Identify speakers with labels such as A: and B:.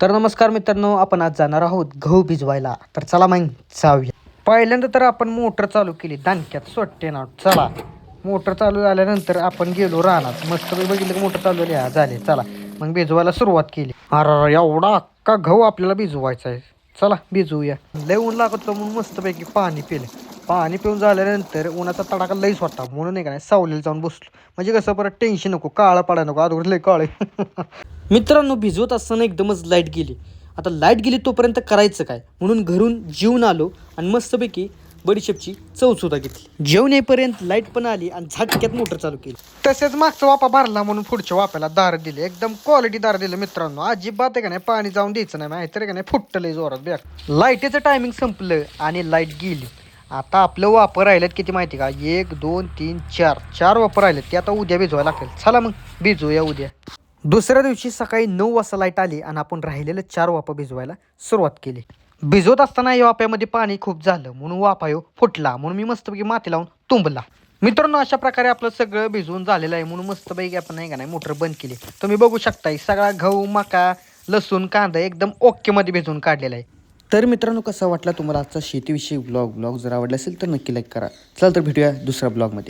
A: तर नमस्कार मित्रांनो आपण आज जाणार आहोत गहू भिजवायला. तर चला मग जाऊया. पहिल्यांदा तर आपण मोटर चालू केली. दानक्यात सोडते ना चला. मोटर चालू झाल्यानंतर आपण गेलो रानात. मस्त बघितलं की मोटर चालू झाली. हा झाले. चला. मग भिजवायला सुरुवात केली. अरे एवढा अख्खा गहू आपल्याला भिजवायचा आहे. चला भिजवूया लय ऊन लागत म्हणून मस्तपैकी पाणी पिले. पाणी पिऊन झाल्यानंतर उन्हाचा तडाखा लईच होता. म्हणून नाही का नाही सावलीला जाऊन बसलो. म्हणजे कसं परत टेन्शन नको काळा पाडा नको. अगोदर लय काळे. मित्रांनो भिजवत असताना एकदमच लाइट गेली. आता लाइट गेली तोपर्यंत करायचं काय? म्हणून घरून जेवून आलो आणि मस्तपैकी बडीशेपची चव सुद्धा घेतली. जेवण येईपर्यंत लाइट पण आली आणि झाटक्यात मोटर चालू केली. तसेच मागचा वापा भरला म्हणून पुढच्या वाप्याला दार दिले. एकदम क्वालिटी दार दिलं मित्रांनो. अजिबात आहे का नाही पाणी जाऊन द्यायचं नाही माहिती का नाही फुटलं जोरात बॅग लाईटीचं टायमिंग संपलं आणि लाइट गेली. आता आपलं वापर राहिलेत किती माहिती का? एक दोन तीन चार. चार वापर राहिलेत. ते आता उद्या भिजवायला लागतील. चला मग भिजूया उद्या. दुसऱ्या दिवशी सकाळी नऊ वाजता लाइट आली आणि आपण राहिलेलं चार वापा भिजवायला सुरुवात केली. भिजवत असताना या वाप्यामध्ये पाणी खूप झालं. म्हणून वापायो फुटला. म्हणून मी मस्तपैकी माती लावून तुंबला. मित्रांनो अशा प्रकारे आपलं सगळं भिजवून झालेलं आहे. म्हणून मस्तपैकी आपण नाही का नाही मोटर बंद केली. तुम्ही बघू शकताय सगळा गहू मका लसूण कांदा एकदम ओकेमध्ये भिजवून काढलेला आहे. तर मित्रांनो कसा वाटला तुम्हाला आजचा शेतीविषयी ब्लॉग ब्लॉग जर आवडला असेल तर नक्की लाईक करा. चला तर भेटूया दुसऱ्या ब्लॉगमध्ये